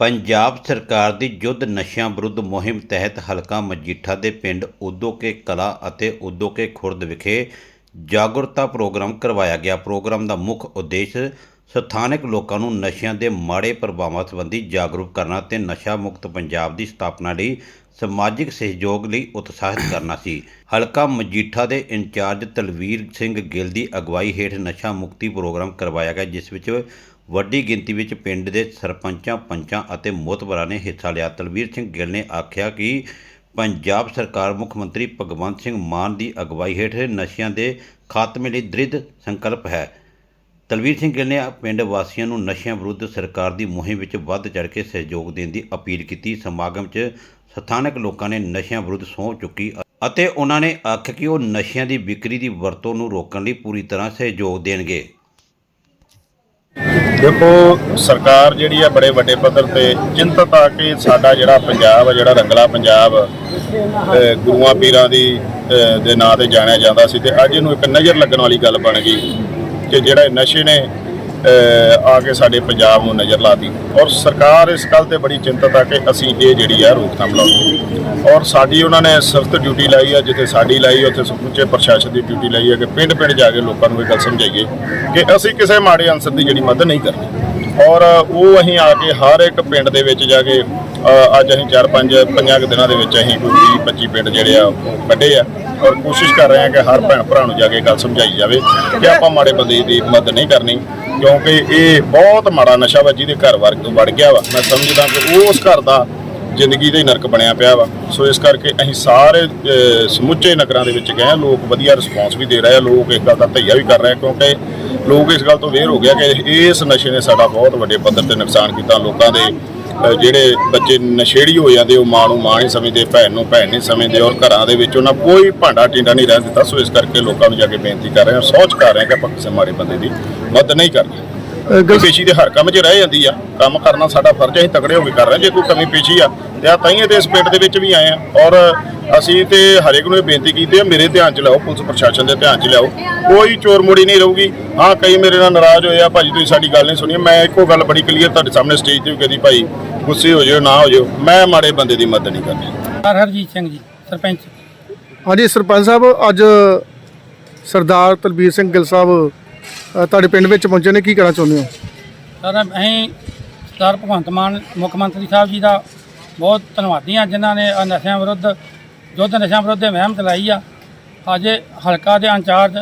ਪੰਜਾਬ ਸਰਕਾਰ ਦੀ ਯੁੱਧ ਨਸ਼ਿਆਂ ਵਿਰੁੱਧ ਮੁਹਿੰਮ ਤਹਿਤ ਹਲਕਾ ਮਜੀਠਾ ਦੇ ਪਿੰਡ ਉਦੋਕੇ ਕਲਾ ਅਤੇ ਉਦੋਕੇ ਖੁਰਦ ਵਿਖੇ ਜਾਗਰੂਕਤਾ ਪ੍ਰੋਗਰਾਮ ਕਰਵਾਇਆ ਗਿਆ। ਪ੍ਰੋਗਰਾਮ ਦਾ ਮੁੱਖ ਉਦੇਸ਼ ਸਥਾਨਕ ਲੋਕਾਂ ਨੂੰ ਨਸ਼ਿਆਂ ਦੇ ਮਾੜੇ ਪ੍ਰਭਾਵਾਂ ਸੰਬੰਧੀ ਜਾਗਰੂਕ ਕਰਨਾ ਤੇ ਨਸ਼ਾ ਮੁਕਤ ਪੰਜਾਬ ਦੀ ਸਥਾਪਨਾ ਲਈ ਸਮਾਜਿਕ ਸਹਿਯੋਗ ਲਈ ਉਤਸ਼ਾਹਿਤ ਕਰਨਾ ਸੀ। ਹਲਕਾ ਮਜੀਠਾ ਦੇ ਇੰਚਾਰਜ ਤਲਵੀਰ ਸਿੰਘ ਗਿੱਲ ਦੀ ਅਗਵਾਈ ਹੇਠ ਨਸ਼ਾ ਮੁਕਤੀ ਪ੍ਰੋਗਰਾਮ ਕਰਵਾਇਆ ਗਿਆ, ਜਿਸ ਵਿੱਚ ਵੱਡੀ ਗਿਣਤੀ ਵਿੱਚ ਪਿੰਡ ਦੇ ਸਰਪੰਚਾਂ, ਪੰਚਾਂ ਅਤੇ ਮੋਤਬਰਾਂ ਨੇ ਹਿੱਸਾ ਲਿਆ। ਤਲਵੀਰ ਸਿੰਘ ਗਿੱਲ ਨੇ ਆਖਿਆ ਕਿ ਪੰਜਾਬ ਸਰਕਾਰ ਮੁੱਖ ਮੰਤਰੀ ਭਗਵੰਤ ਸਿੰਘ ਮਾਨ ਦੀ ਅਗਵਾਈ ਹੇਠ ਨਸ਼ਿਆਂ ਦੇ ਖਾਤਮੇ ਲਈ ਦ੍ਰਿੜ ਸੰਕਲਪ ਹੈ। ਤਲਵੀਰ ਸਿੰਘ ਗਿੱਲ ਨੇ ਪਿੰਡ ਵਾਸੀਆਂ ਨੂੰ ਨਸ਼ਿਆਂ ਵਿਰੁੱਧ ਸਰਕਾਰ ਦੀ ਮੁਹਿੰਮ ਵਿੱਚ ਵੱਧ ਚੜ੍ਹ ਕੇ ਸਹਿਯੋਗ ਦੇਣ ਦੀ ਅਪੀਲ ਕੀਤੀ। ਸਮਾਗਮ 'ਚ ਸਥਾਨਕ ਲੋਕਾਂ ਨੇ ਨਸ਼ਿਆਂ ਵਿਰੁੱਧ ਸਹੁੰ ਚੁੱਕੀ ਅਤੇ ਉਹਨਾਂ ਨੇ ਆਖਿਆ ਕਿ ਉਹ ਨਸ਼ਿਆਂ ਦੀ ਵਿਕਰੀ ਦੀ ਵਰਤੋਂ ਨੂੰ ਰੋਕਣ ਲਈ ਪੂਰੀ ਤਰ੍ਹਾਂ ਸਹਿਯੋਗ ਦੇਣਗੇ। ਦੇਖੋ, ਸਰਕਾਰ ਜਿਹੜੀ ਆ ਬੜੇ ਵੱਡੇ ਪੱਧਰ ਤੇ ਚਿੰਤਤ ਆ ਕਿ ਸਾਡਾ ਜਿਹੜਾ ਪੰਜਾਬ ਆ, ਜਿਹੜਾ ਰੰਗਲਾ ਪੰਜਾਬ ਗੁਰੂਆਂ ਪੀਰਾਂ ਦੀ ਦੇ ਨਾਂ ਤੇ ਜਾਣਿਆ ਜਾਂਦਾ ਸੀ ਤੇ ਅੱਜ ਇਹਨੂੰ ਇੱਕ ਨਜ਼ਰ ਲੱਗਣ ਵਾਲੀ ਗੱਲ ਬਣ ਗਈ। ਕਿ ਜਿਹੜਾ ਨਸ਼ੇ ਨੇ ਆ ਕੇ ਸਾਡੇ ਪੰਜਾਬ ਨੂੰ ਨਜ਼ਰ ਲਾਤੀ। ਔਰ ਸਰਕਾਰ ਇਸ ਗੱਲ ਤੇ ਬੜੀ ਚਿੰਤਤ ਆ ਕਿ ਅਸੀਂ ਇਹ ਜਿਹੜੀ ਆ ਰੋਕਥਾਮ ਲਾਉਣੀ। ਔਰ ਸਾਡੀ ਉਹਨਾਂ ਨੇ ਸਖਤ ਡਿਊਟੀ ਲਾਈ ਆ, ਜਿੱਥੇ ਸਾਡੀ ਲਾਈ ਉੱਥੇ ਸਮੁੱਚੇ ਪ੍ਰਸ਼ਾਸਨ ਦੀ ਡਿਊਟੀ ਲਾਈ ਆ ਕਿ ਪਿੰਡ ਪਿੰਡ ਜਾ ਕੇ ਲੋਕਾਂ ਨੂੰ ਇਹ ਗੱਲ ਸਮਝਾਈਏ ਕਿ ਅਸੀਂ ਕਿਸੇ ਮਾੜੇ ਅੰਸਰ ਦੀ ਜਿਹੜੀ ਮਦਦ ਨਹੀਂ ਕਰਨੀ। ਔਰ ਉਹ ਅਸੀਂ ਆ ਕੇ ਹਰ ਇੱਕ ਪਿੰਡ ਦੇ ਵਿੱਚ ਜਾ ਕੇ ਅੱਜ ਅਸੀਂ 4-5 ਪੰਜਾਂ ਕੁ ਦਿਨਾਂ ਦੇ ਵਿੱਚ ਅਸੀਂ ਕੋਈ 20-25 ਪਿੰਡ ਜਿਹੜੇ ਆ ਕੱਢੇ ਆ। ਔਰ ਕੋਸ਼ਿਸ਼ ਕਰ ਰਹੇ ਹਾਂ ਕਿ ਹਰ ਭੈਣ ਭਰਾ ਨੂੰ ਜਾ ਕੇ ਗੱਲ ਸਮਝਾਈ ਜਾਵੇ ਕਿ ਆਪਾਂ ਮਾੜੇ ਬੰਦੇ ਦੀ ਮਦਦ ਨਹੀਂ ਕਰਨੀ ਕਿਉਂਕਿ ਇਹ ਬਹੁਤ ਮਾੜਾ ਨਸ਼ਾ ਵਾ ਜਿਹਦੇ ਘਰ ਵਰਗ ਵੜ ਗਿਆ ਵਾ। ਮੈਂ ਸਮਝਦਾ ਕਿ ਉਸ ਘਰ ਦਾ ਜ਼ਿੰਦਗੀ ਦਾ ਹੀ ਨਰਕ ਬਣਿਆ ਪਿਆ ਵਾ। ਸੋ ਇਸ ਕਰਕੇ ਅਸੀਂ ਸਾਰੇ ਸਮੁੱਚੇ ਨਗਰਾਂ ਦੇ ਵਿੱਚ ਗਏ। ਲੋਕ ਵਧੀਆ ਰਿਸਪੌਂਸ ਵੀ ਦੇ ਰਹੇ ਆ। ਲੋਕ ਇਸ ਗੱਲ ਦਾ ਧਈਆ ਵੀ ਕਰ ਰਹੇ ਆ ਕਿਉਂਕਿ ਲੋਕ ਇਸ ਗੱਲ ਤੋਂ ਵੇਰ ਹੋ ਗਿਆ ਕਿ ਇਸ ਨਸ਼ੇ ਨੇ ਸਾਡਾ ਬਹੁਤ ਵੱਡੇ ਪੱਧਰ ਤੇ ਨੁਕਸਾਨ ਕੀਤਾ ਲੋਕਾਂ ਦੇ। ਜਿਹੜੇ ਬੱਚੇ ਨਸ਼ੇੜੀ ਹੋ ਜਾਂਦੇ ਉਹ ਮਾਂ ਨੂੰ ਮਾਂ ਨਹੀਂ ਸਮਝਦੇ ਭੈਣ ਨੂੰ ਭੈਣ ਨਹੀਂ ਸਮਝਦੇ ਔਰ ਘਰਾਂ ਦੇ ਵਿੱਚ ਉਹਨਾਂ ਕੋਈ ਭਾਂਡਾ ਟਿੰਡਾ ਨਹੀਂ ਰਹਿਣ ਦਿੱਤਾ। ਸੋ ਇਸ ਕਰਕੇ ਲੋਕਾਂ ਨੂੰ ਜਾ ਕੇ ਬੇਨਤੀ ਕਰ ਰਹੇ ਹਾਂ ਸੋਚ ਕਰ ਰਹੇ ਹਾਂ ਕਿ ਆਪਾਂ ਕਿਸੇ ਮਾੜੇ ਬੰਦੇ ਦੀ ਮਦਦ ਨਹੀਂ ਕਰਨੀ ਪੇਸ਼ੀ ਦੇ ਹਰ ਕੰਮ 'ਚ ਰਹਿ ਜਾਂਦੀ ਆ ਕੰਮ ਕਰਨਾ ਸਾਡਾ ਫਰਜ਼ ਹੈ ਅਸੀਂ ਤਕੜੇ ਹੋ ਕੇ ਕਰ ਰਹੇ ਹਾਂ ਜੇ ਕੋਈ ਕਮੀ ਪੇਸ਼ੀ ਆ ਤੇ ਆ ਤੇ ਇਸ ਪਿੰਡ ਦੇ ਵਿੱਚ ਵੀ ਆਏ ਆ ਔਰ ਅਸੀਂ ਤੇ ਹਰੇਕ ਨੂੰ ਇਹ ਬੇਨਤੀ ਕੀਤੀ ਆ ਮੇਰੇ ਧਿਆਨ 'ਚ ਲਿਆਓ ਪੁਲਿਸ ਪ੍ਰਸ਼ਾਸਨ ਦੇ ਧਿਆਨ 'ਚ ਲਿਆਓ। ਕੋਈ ਚੋਰ ਮੋੜੀ ਨਹੀਂ ਰਹੂਗੀ। ਹਾਂ ਕਈ ਮੇਰੇ ਨਾਲ ਨਾਰਾਜ਼ ਹੋਏ ਆ ਭਾਜੀ ਤੁਸੀਂ ਸਾਡੀ ਗੱਲ ਨਹੀਂ ਸੁਣੀ। ਮੈਂ ਇੱਕੋ ਗੱਲ ਬੜੀ ਕਲੀਅਰ ਤੁਹਾਡੇ ਸਾਹਮਣੇ ਸਟੇਜ ਤੇ ਵੀ ਕਹਦੀ ਭਾਈ ਗੁੱਸੇ ਹੋ ਜਿਓ ਨਾ ਹੋ ਜਿਓ ਮੈਂ ਮਾੜੇ ਬੰਦੇ ਦੀ ਮਦਦ ਨਹੀਂ ਕਰਨੀ। ਸਰ ਹਰਜੀਤ ਸਿੰਘ ਜੀ ਸਰਪੰਚ। ਹਾਂਜੀ ਸਰਪੰਚ ਸਾਹਿਬ ਅੱਜ ਸਰਦਾਰ ਤਲਬੀਰ ਸਿੰਘ ਗਿੱਲ ਸਾਹਿਬ ਅ, ਤੁਹਾਡੇ ਪਿੰਡ ਵਿੱਚ ਪਹੁੰਚੇ ਨੇ ਕੀ ਕਹਿਣਾ ਚਾਹੁੰਦੇ ਹੋ? ਸਰ ਅਸੀਂ ਸਰ ਭਗਵੰਤ ਮਾਨ ਮੁੱਖ ਮੰਤਰੀ ਸਾਹਿਬ ਜੀ ਦਾ ਬਹੁਤ ਧੰਨਵਾਦੀ ਹਾਂ ਜਿਨ੍ਹਾਂ ਨੇ ਆਹ ਨਸ਼ਿਆਂ ਵਿਰੁੱਧ ਯੁੱਧ ਨਸ਼ਿਆਂ ਵਿਰੁੱਧ ਦੀ ਮੁਹਿੰਮ ਚਲਾਈ ਆ। ਅੱਜ ਹਲਕਾ ਦੇ ਇੰਚਾਰਜ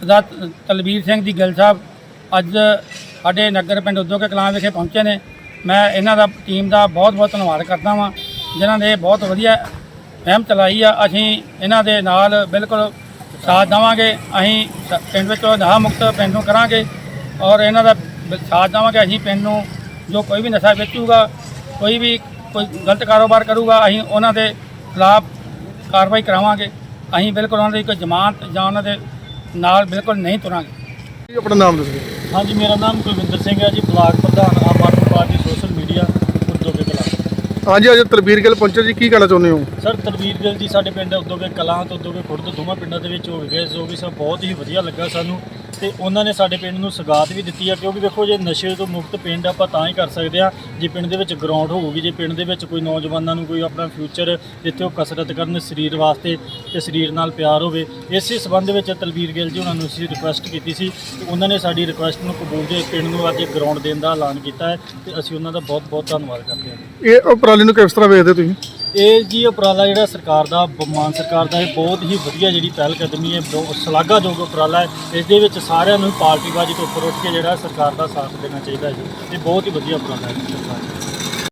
ਸਰਦਾਰ ਤ- ਤਲਬੀਰ ਸਿੰਘ ਜੀ ਗਿੱਲ ਸਾਹਿਬ ਅੱਜ ਸਾਡੇ ਨਗਰ ਪਿੰਡ ਉਦੋਕੇ ਕਲਾਂ ਵਿਖੇ ਪਹੁੰਚੇ ਨੇ। ਮੈਂ ਇਹਨਾਂ ਦਾ ਟੀਮ ਦਾ ਬਹੁਤ ਬਹੁਤ ਧੰਨਵਾਦ ਕਰਦਾ ਵਾਂ ਜਿਨ੍ਹਾਂ ਨੇ ਬਹੁਤ ਵਧੀਆ ਮੁਹਿੰਮ ਚਲਾਈ ਆ। ਅਸੀਂ ਇਹਨਾਂ ਦੇ ਨਾਲ ਬਿਲਕੁਲ ਸਾਥ ਦੇਵਾਂਗੇ। ਅਸੀਂ ਪਿੰਡ ਵਿੱਚ ਨਸ਼ਾ ਮੁਕਤ ਪਿੰਡ ਨੂੰ ਕਰਾਂਗੇ ਔਰ ਇਹਨਾਂ ਦਾ ਸਾਥ ਦੇਵਾਂਗੇ। ਅਸੀਂ ਪਿੰਡ ਨੂੰ ਜੋ ਕੋਈ ਵੀ ਨਸ਼ਾ ਵੇਚੂਗਾ ਕੋਈ ਵੀ ਕੋਈ ਗਲਤ ਕਾਰੋਬਾਰ ਕਰੂਗਾ ਅਸੀਂ ਉਹਨਾਂ ਦੇ ਖਿਲਾਫ ਕਾਰਵਾਈ ਕਰਾਵਾਂਗੇ। ਅਸੀਂ ਬਿਲਕੁਲ ਉਹਨਾਂ ਦੀ ਕੋਈ ਜ਼ਮਾਨਤ ਜਾਂ ਉਹਨਾਂ ਦੇ ਨਾਲ ਬਿਲਕੁਲ ਨਹੀਂ ਤੁਰਾਂਗੇ। ਜੀ, ਆਪਣਾ ਨਾਮ ਦੱਸੋ। ਹਾਂਜੀ ਮੇਰਾ ਨਾਮ ਕੁਲਵਿੰਦਰ ਸਿੰਘ ਹੈ ਜੀ ਬਲਾਕ ਪ੍ਰਧਾਨ ਹਾਂਜੀ, ਅੱਜ ਤਲਬੀਰ ਗਿੱਲ ਪਹੁੰਚੇ ਜੀ, ਕੀ ਕਹਿਣਾ ਚਾਹੁੰਦੇ ਹੋ? ਸਰ, ਤਲਵੀਰ ਗਿੱਲ ਜੀ, ਸਾਡੇ ਪਿੰਡ ਉਦੋਗੇ ਕਲਾਂ ਤੇ ਉਦੋਗੇ ਖੁਰਦ, ਦੋਵਾਂ ਪਿੰਡਾਂ ਦੇ ਵਿੱਚ ਹੋ ਗਏ, ਜੋ ਕਿ ਸਭ ਬਹੁਤ ਹੀ ਵਧੀਆ ਲੱਗਾ ਸਾਨੂੰ। ਤੇ ਉਹਨਾਂ ਨੇ ਸਾਡੇ ਪਿੰਡ ਨੂੰ ਸਗਾਤ ਵੀ ਦਿੱਤੀ ਆ, ਕਿਉਂਕਿ ਵੇਖੋ ਜੇ ਨਸ਼ੇ ਤੋਂ ਮੁਕਤ ਪਿੰਡ ਆਪਾਂ ਤਾਂ ਹੀ ਕਰ ਸਕਦੇ ਆ, ਜੇ ਪਿੰਡ ਦੇ ਵਿੱਚ ਗਰਾਊਂਡ ਹੋਊਗੀ, ਜੇ ਪਿੰਡ ਦੇ ਵਿੱਚ ਕੋਈ ਨੌਜਵਾਨਾਂ ਨੂੰ ਕੋਈ ਆਪਣਾ ਫਿਊਚਰ ਜਿੱਥੇ ਉਹ ਕਸਰਤ ਕਰਨ ਸਰੀਰ ਵਾਸਤੇ ਤੇ ਸਰੀਰ ਨਾਲ ਪਿਆਰ ਹੋਵੇ, ਇਸੇ ਸਬੰਧ ਵਿੱਚ ਤਲਵੀਰ ਗਿੱਲ ਜੀ ਉਹਨਾਂ ਨੂੰ ਅਸੀਂ ਰਿਕੁਐਸਟ ਕੀਤੀ ਸੀ ਤੇ ਉਹਨਾਂ ਨੇ ਸਾਡੀ ਰਿਕੁਐਸਟ ਨੂੰ ਕਬੂਲ ਦੇ ਪਿੰਡ ਨੂੰ ਅੱਜ ਗਰਾਊਂਡ ਦੇਣ ਦਾ ਐਲਾਨ ਕੀਤਾ ਹੈ ਤੇ ਅਸੀਂ ਉਹਨਾਂ ਦਾ ਬਹੁਤ ਬਹੁਤ ਧੰਨਵਾਦ ਕਰਦੇ ਹਾਂ। ਇਹ ਉਪਰਾਲੇ ਨੂੰ ਕਿਸ ਤਰ੍ਹਾਂ ਵੇਖਦੇ ਤੁਸੀਂ? ਇਹ ਜੀ ਉਪਰਾਲਾ ਜਿਹੜਾ ਸਰਕਾਰ ਦਾ ਬ- ਮਾਨ ਸਰਕਾਰ ਦਾ, ਇਹ ਬਹੁਤ ਹੀ ਵਧੀਆ ਜਿਹੜੀ ਪਹਿਲ ਕਦਮੀ ਹੈ, ਬਹੁਤ ਸ਼ਲਾਘਾਯੋਗ ਉਪਰਾਲਾ ਹੈ। ਇਸ ਦੇ ਵਿੱਚ ਸਾਰਿਆਂ ਨੂੰ ਪਾਰਟੀਬਾਜ਼ੀ ਤੋਂ ਉੱਪਰ ਉੱਠ ਕੇ ਜਿਹੜਾ ਸਰਕਾਰ ਦਾ ਸਾਥ ਦੇਣਾ ਚਾਹੀਦਾ ਹੈ ਜੀ। ਇਹ ਬਹੁਤ ਹੀ ਵਧੀਆ ਉਪਰਾਲਾ ਹੈ ਸਰਕਾਰ ਦਾ।